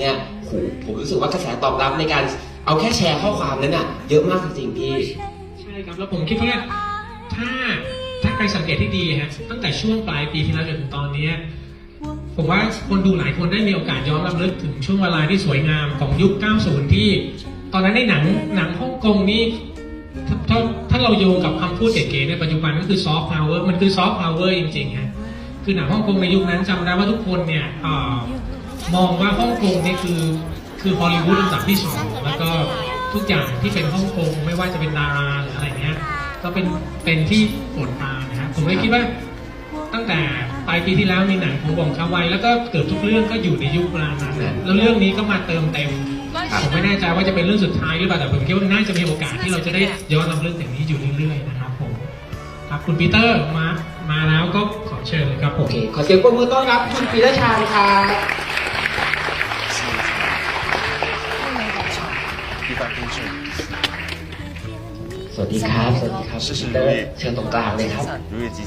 เนี่ยโหผมรู้สึกว่ากระแสตอบรับในการเอาแค่แชร์ข้อความนั้นน่ะเยอะมากจริงๆพี่ ใช่ครับแล้วผมคิดว่าถ้าถ้าใครสังเกตที่ดีฮะตั้งแต่ช่วงปลายปีที่แล้วจนถึงตอนเนี้ยผมว่าคนดูหลายคนได้มีโอกาสย้อนรำลึกถึงช่วงเวลาที่สวยงามของยุค 90 ที่ ตอนนั้นในหนังหนังฮ่องกงนี่ถ้าถ้าถ้าเราโยงกับคำพูดเก๋ๆในปัจจุบันก็คือซอฟต์พาวเวอร์มันคือซอฟต์พาวเวอร์จริงๆฮะคือหนังฮ่องกงในยุคนั้นจำได้ว่าทุกคนเนี่ยเอ่อ มองว่าฮ่องกงนี่คือคือฮอลลีวูดอันดับที่สองแล้วก็ทุกอย่างที่เป็นฮ่องกงไม่ว่าจะเป็นดาราหรืออะไรเงี้ย ก็เป็นเป็นที่โปรดปรานนะครับผมเลยคิดว่าตั้งแต่ปลายปีที่แล้วมีหนังของบองคาไวแล้วก็เกือบทุกเรื่องก็อยู่ในยุคเวลานั้นนะแล้วเรื่องนี้ก็มาเติมเต็มผมไม่แน่ใจว่าจะเป็นเรื่องสุดท้ายหรือเปล่าแต่ผมคิดว่าน่าจะมีโอกาสที่เราจะได้ย้อนรำลึกอย่างนี้อยู่เรื่อยๆนะครับผมครับคุณปีเตอร์มามาแล้วก็ขอเชิญเลยครับผโอมเคขอเสียงปรบมือต้อนรับคุณปีเตอร์ชานครับ สวัสดีครับ สวัสดีครับคุณปีเตอร์เชิญตรงกลางเลยครับ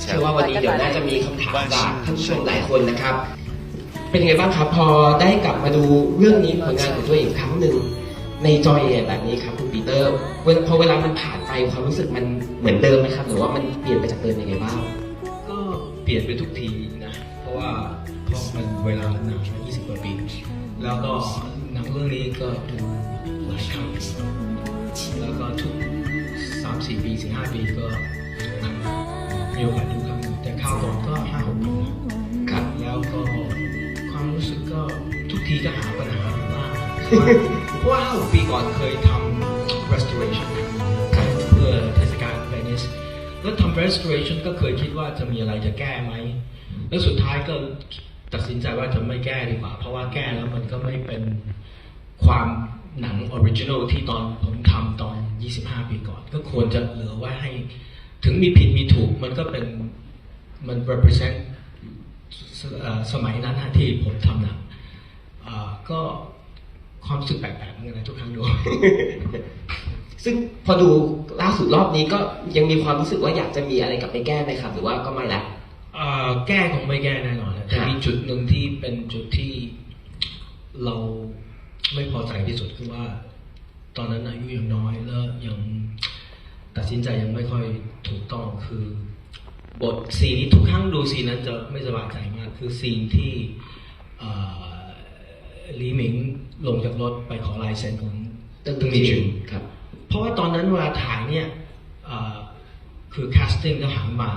เชื่อว่าวันนี้เดี๋ยวน่าจะมีคำถามจากท่านผู้ชมหลายคนนะครับ เป็นยังไงบ้างครับ พอได้กลับมาดูเรื่องนี้ผลงานของตัวเองครั้งหนึ่งในจอยแบบนี้ครับคุณปีเตอร์พอเวลามันผ่านไปความรู้สึกมันเหมือนเดิมไหมครับ หรือว่ามันเปลี่ยนไปจากเดิมยังไงบ้างก็เปลี่ยนไปทุกทีนะ เพราะว่าเพราะมันเวลานานยี่สิบกว่าปี แล้วก็หนังเรื่องนี้ก็ดู แล้วก็ทุก3 4ปี4 5ปีก็มีโอกาสดูครั้งแต่คราวก่อนก็5 6ปีครับแล้วก็ความรู้สึกก็ทุกทีจะหาปัญหาอยู่บ้างเพราะว่าปีก่อนเคยทำ restoration เพื่อเทศกาลเวนิสแล้วทำ restoration ก็เคยคิดว่าจะมีอะไรจะแก้ไหม แล้วสุดท้ายก็ตัดสินใจว่าจะไม่แก้ดีกว่า เพราะว่าแก้แล้วมันก็ไม่เป็นความ หนังออริจิน l ที่ตอนผมทำตอน 25 ปีก่อน ก็ควรจะเหลือไว้ให้ ถึงมีผิดมีถูกมันก็เป็นมัน represent สสมัยนั้นที่ผมทำหนังก็ความรู้สึกแปลกๆเหมือนกันนะทุกครั้งดูซึ่งพอดูล่าสุดรอบนี้ก็ยังมีความรู้สึกว่าอยากจะมีอะไรกลับไปแก้ไหมครับหรือว่าก็ไม่ละแก้คงไม่แก้แน่นอนแต่มีจุดหนึ่งที่เป็นจุดที่เรา ไม่พอใจที่สุดคือว่า ตอนนั้นอายุยังน้อยแล้วยังตัดสินใจยังไม่ค่อยถูกต้องคือบทซีนนี้ทุกครั้งดูซีนนั้นจะไม่สบายใจมาก คือซีนที่เอ่อลีหมิงลงจากรถไปขอลายเซ็นของตึงตึงมีจุนครับ เพราะว่าตอนนั้นเวลาถ่ายเนี่ยเอ่อคือ casting ก็หันมา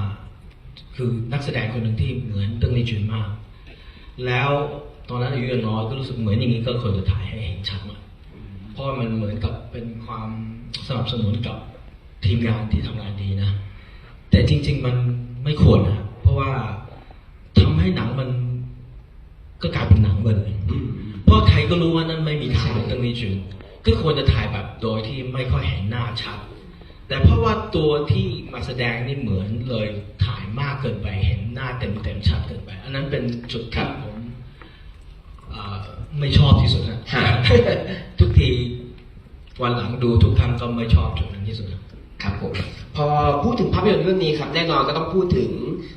คือนักแสดงคนหนึ่งที่เหมือนเตึงลีจุนมาก แล้ว ตอนนั้นอายุยังน้อยก็รู้สึกเหมือนอย่างนี้ก็ควรจะถ่ายให้เห็นชัดหน่อยเพราะว่ามันเหมือนกับเป็นความสนับสนุนกับทีมงานที่ทำงานดีนะ แต่จริง ๆ มันไม่ควรนะเพราะว่าทำให้หนังมันก็กลายเป็นหนังไปเลยเพราะใครก็รู้ว่านั่นไม่มีทางเป็นเรื่องนี้จริงก็ควรจะถ่ายแบบโดยที่ไม่ค่อยเห็นหน้าชัด แต่เพราะว่าตัวที่มาแสดงนี่เหมือนเลยถ่ายมากเกินไปเห็นหน้าเต็มเต็มๆชัดเกินไป อันนั้นเป็นจุดที่ผมอ่า ไม่ชอบที่สุดนะฮะทุกทีวันหลังดูทุกครั้งก็ไม่ชอบจุดนั้นที่สุดนะครับผมพอพูดถึงภาพยนตร์เรื่องนี้ครับแน่นอนก็ต้องพูดถึง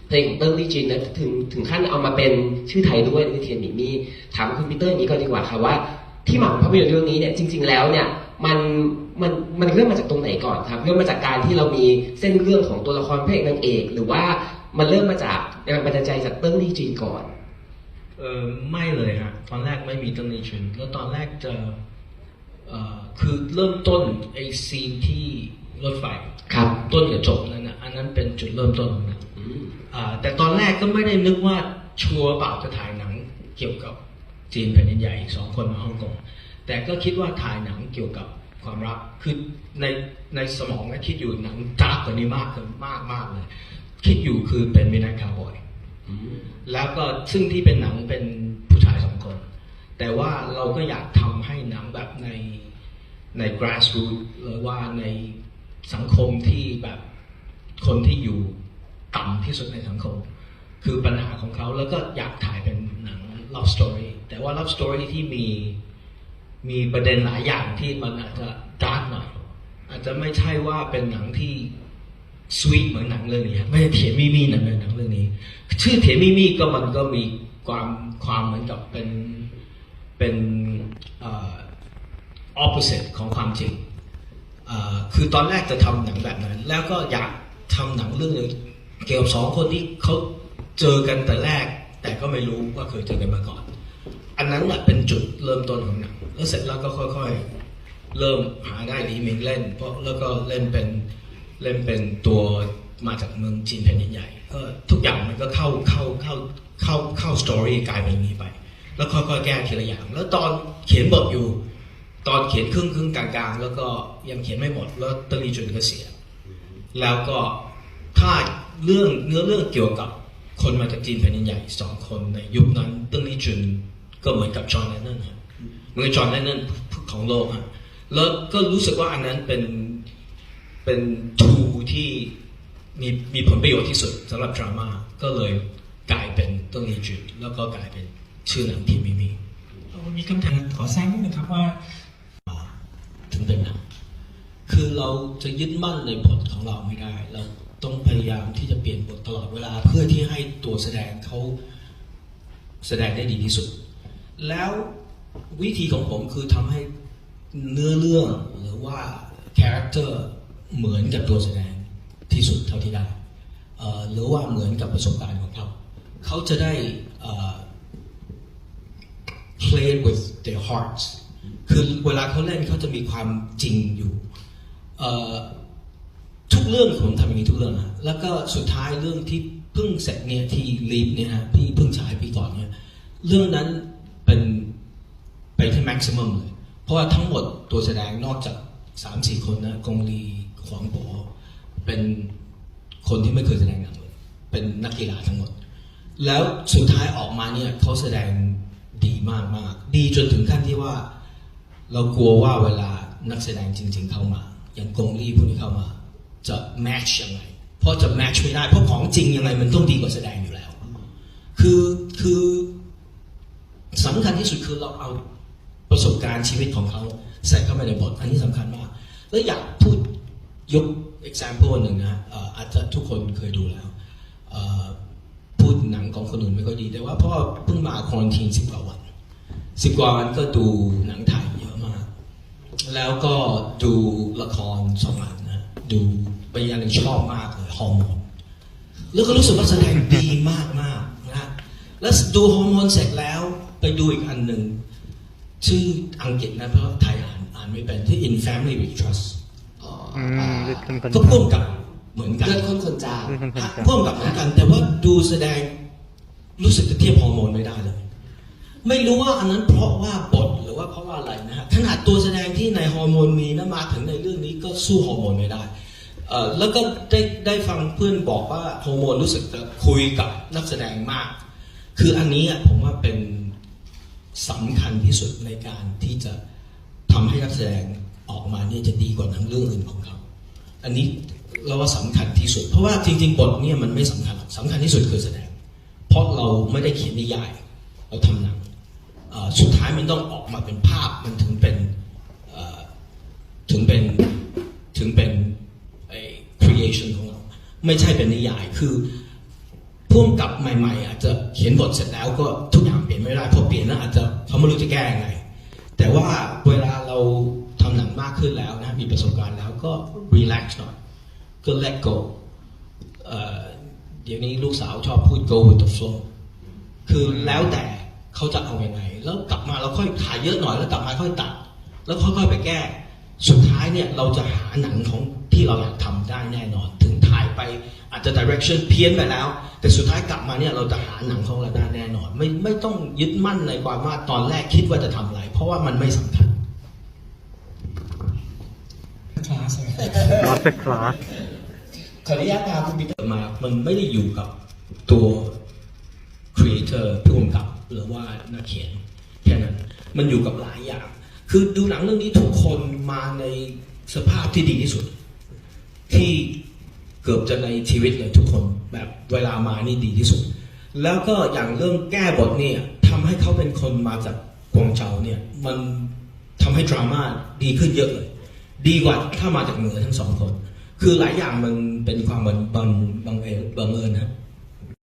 เพลงของเติ้งลี่จินนะถึงถึงขั้นเอามาเป็นชื่อไทยด้วยนิเทียนหมิมี่ถามคุณปีเตอร์อย่างนี้ก่อนดีกว่าครับว่าที่มาของภาพยนตร์เรื่องนี้เนี่ยจริง ๆ แล้วเนี่ยมันมันมันเริ่มมาจากตรงไหนก่อนครับ เริ่มมาจากการที่เรามีเส้นเรื่องของตัวละครพระเอกนางเอก หรือว่ามันเริ่มมาจากแรงบันดาลใจจากเติ้งลี่จินก่อน เออไม่เลยฮะตอนแรกไม่มีตั้งในชุนแล้วตอนแรกจะเอ่อคือเริ่มต้นไอซีนที่รถไฟครับต้นกับจบนั่นนะอันนั้นเป็นจุดเริ่มต้นของหนังอืมอ่าแต่ตอนแรกก็ไม่ได้นึกว่าชัวร์เปล่าจะถ่ายหนังเกี่ยวกับจีนแผ่นดินใหญ่อีกสองคนมาฮ่องกงแต่ก็คิดว่าถ่ายหนังเกี่ยวกับความรักคือในในสมองนะคิดอยู่หนังดาร์กกว่านี้มากเกินมากมากเลย คิดอยู่คือเป็นมินาคาบอยอืม แล้วก็ซึ่งที่เป็นหนังเป็นผู้ชายสองคน แต่ว่าเราก็อยากทำให้หนังแบบในใน grassroots หรือว่าในสังคมที่แบบคนที่อยู่ต่ำที่สุดในสังคม คือปัญหาของเขาแล้วก็อยากถ่ายเป็นหนัง love story แต่ว่า love story ที่มีมีประเด็นหลายอย่างที่มันอาจจะดาร์กหน่อย อาจจะไม่ใช่ว่าเป็นหนังที่ สวีทเหมือนหนังเรื่องนี้ไม่ใช่เถียนมี่มี่หนังหนังเรื่องนี้ ชื่อเถียนมี่มี่ก็มันก็มีความความเหมือนกับเป็นเป็น opposite ของความจริง คือตอนแรกจะทำหนังแบบนั้น แล้วก็อยากทำหนังเรื่องนึงเกี่ยวกับสองคนที่เขาเจอกันแต่แรก แต่ก็ไม่รู้ว่าเคยเจอกันมาก่อน อันนั้นแหละเป็นจุดเริ่มต้นของหนังแล้วเสร็จแล้วก็ค่อยๆ เริ่มหาได้ลีมิงเล่น เพราะแล้วก็เล่นเป็น เล่นเป็นตัวมาจากเมืองจีนแผ่นดินใหญ่ก็ทุกอย่างมันก็เข้าเข้าเข้าเข้าเข้าสตอรี่กลายเป็นนี้ไป แล้วค่อยๆแก้ทีละอย่าง แล้วตอนเขียนบทอยู่ ตอนเขียนครึ่งครึ่งกลางๆ แล้วก็ยังเขียนไม่หมด แล้วตลีจุนก็เสีย แล้วก็ถ้าเรื่องเนื้อเรื่องเกี่ยวกับคนมาจากจีนแผ่นดินใหญ่สองคนในยุคนั้นตึงลีจุนก็เหมือนกับจอห์นแลนนอนฮะเหมือนจอห์นแลนนอนของโลกฮะแล้วก็รู้สึกว่าอันนั้นเป็น เป็นทูที่มีมีผลประโยชน์ที่สุดสำหรับดราม่าก็เลยกลายเป็นตึงลีจุนแล้วก็กลายเป็นชื่อหนังที่มีมีมีคำถามขอแซงนิดนึงครับว่าถึงเป็นหนังคือเราจะยึดมั่นในบทของเราไม่ได้ เราต้องพยายามที่จะเปลี่ยนบทตลอดเวลาเพื่อที่ให้ตัวแสดงเขาแสดงได้ดีที่สุด แล้ววิธีของผมคือทำให้เนื้อเรื่องหรือว่าคาแรคเตอร์ เหมือนกับตัวแสดงที่สุดเท่าที่ได้หรือว่าเหมือนกับประสบการณ์ของเขาเขาจะได้ play with their hearts คือเวลาเขาเล่นเขาจะมีความจริงอยู่ทุกเรื่องผมทำอย่างนี้ทุกเรื่องนะแล้วก็สุดท้ายเรื่องที่เพิ่งเสร็จเนี่ยที่ลีฟเนี่ยฮะพี่เพิ่งฉายปีก่อนเนี่ยเรื่องนั้นเป็นไปที่ maximum เลย เพราะว่าทั้งหมดตัวแสดงนอกจาก สามสี่คนนะกงลีขวางปอเป็นคนที่ไม่เคยแสดงหนังเลยเป็นนักกีฬาทั้งหมด แล้วสุดท้ายออกมาเนี่ยเขาแสดงดีมากมากดีจนถึงขั้นที่ว่า เรากลัวว่าเวลานักแสดงจริง ๆ เข้ามา อย่างกงลีพวกนี้เข้ามา จะแมทช์ยังไงเพราะจะแมทช์ไม่ได้เพราะของจริงยังไงมันต้องดีกว่าแสดงอยู่แล้ว คือคือสำคัญที่สุดคือเราเอาประสบการณ์ชีวิตของเขาใส่เข้าไปในบทอันนี้สำคัญมาก แล้วอยากพูดยก example หนึ่งนะอาจจะทุกคนเคยดูแล้วพูดหนังของคนอื่นไม่ค่อยดี แต่ว่าเพราะว่าเพิ่งมาคอนทีนสิบกว่าวันสิบกว่าวันก็ดูหนังไทยเยอะมาก แล้วก็ดูละครสองอันนะดูเป็นย่างหนึ่งชอบมากเลยฮอร์โมนแล้วก็รู้สึกว่าแสดงดีมากมากนะแล้วดูฮอร์โมนเสร็จแล้วไปดูอีกอันหนึ่งชื่ออังกฤษนะเพราะไทย อ่านอ่านไม่เป็นที่ In Family with Trust อ๋ออืมเลือดข้นคนก็จางพ่วงกับเหมือนกันเลือดข้นคนจางเลือดข้นคนจางพ่วงกับเหมือนกัน แต่ว่าดูแสดงรู้สึกจะเทียบฮอร์โมนไม่ได้เลย ไม่รู้ว่าอันนั้นเพราะว่าบทหรือว่าเพราะว่าอะไรนะฮะขนาดตัวแสดงที่ในฮอร์โมนมีนะมาถึงในเรื่องนี้ก็สู้ฮอร์โมนไม่ได้เอ่อแล้วก็ได้ได้ฟังเพื่อนบอกว่าฮอร์โมนรู้สึกจะคุยกับนักแสดงมาก คืออันนี้อะผมว่าเป็นสำคัญที่สุดในการที่จะ ทำให้นักแสดงออกมาเนี่ยจะดีกว่าหนังเรื่องอื่นของเขา อันนี้เราว่าสำคัญที่สุด เพราะว่าจริงๆบทเนี่ยมันไม่สำคัญหรอกสำคัญที่สุดคือแสดง เพราะเราไม่ได้เขียนนิยาย เราทำหนังสุดท้ายมันต้องออกมาเป็นภาพมันถึงเป็นถึงเป็นถึงเป็นไอ้ creation ของเรา ไม่ใช่เป็นนิยายคือพ่วงกับใหม่ ๆ อาจจะเขียนบทเสร็จแล้วก็ทุกอย่างเปลี่ยนไม่ได้พอเปลี่ยนแล้วอาจจะเขาไม่รู้จะแก้ยังไง แต่ว่าเวลาเราทำหนังมากขึ้นแล้วนะมีประสบการณ์แล้วก็ relax หน่อยก็ let go เอ่อเดี๋ยวนี้ลูกสาวชอบพูด go with the flow คือแล้วแต่เขาจะเอาอยัางไง แล้วกลับมาเราค่อยถ่ายเยอะหน่อยแล้วกลับมาค่อยตัด แล้วค่อยๆไปแก้ สุดท้ายเนี่ยเราจะหาหนังของที่เราอยากทำได้แน่นอนถึง ไปอาจจะ direction เพี้ยนไปแล้ว แต่สุดท้ายกลับมาเนี่ยเราจะหาหนังของเราได้แน่นอน ไม่ไม่ต้องยึดมั่นในความว่าตอนแรกคิดว่าจะทำอะไร เพราะว่ามันไม่สำคัญคลาสเลยมาสเตอร์คลาสขออนุญาตพาคุณปีเตอร์มามันไม่ได้อยู่กับตัว creator ผู้กำกับหรือว่านักเขียนแค่นั้น มันอยู่กับหลายอย่าง คือดูหนังเรื่องนี้ทุกคนมาในสภาพที่ดีที่สุด ที่ เกือบจะในชีวิตเลยทุกคน แบบเวลามานี่ดีที่สุด แล้วก็อย่างเรื่องแก้บทเนี่ยทำให้เขาเป็นคนมาจากกวงเจาเนี่ยมันทำให้ดราม่าดีขึ้นเยอะเลย ดีกว่าถ้ามาจากเหนือทั้งสองคน คือหลายอย่างมันเป็นความบังบังบังเอิญบังเอิญนะ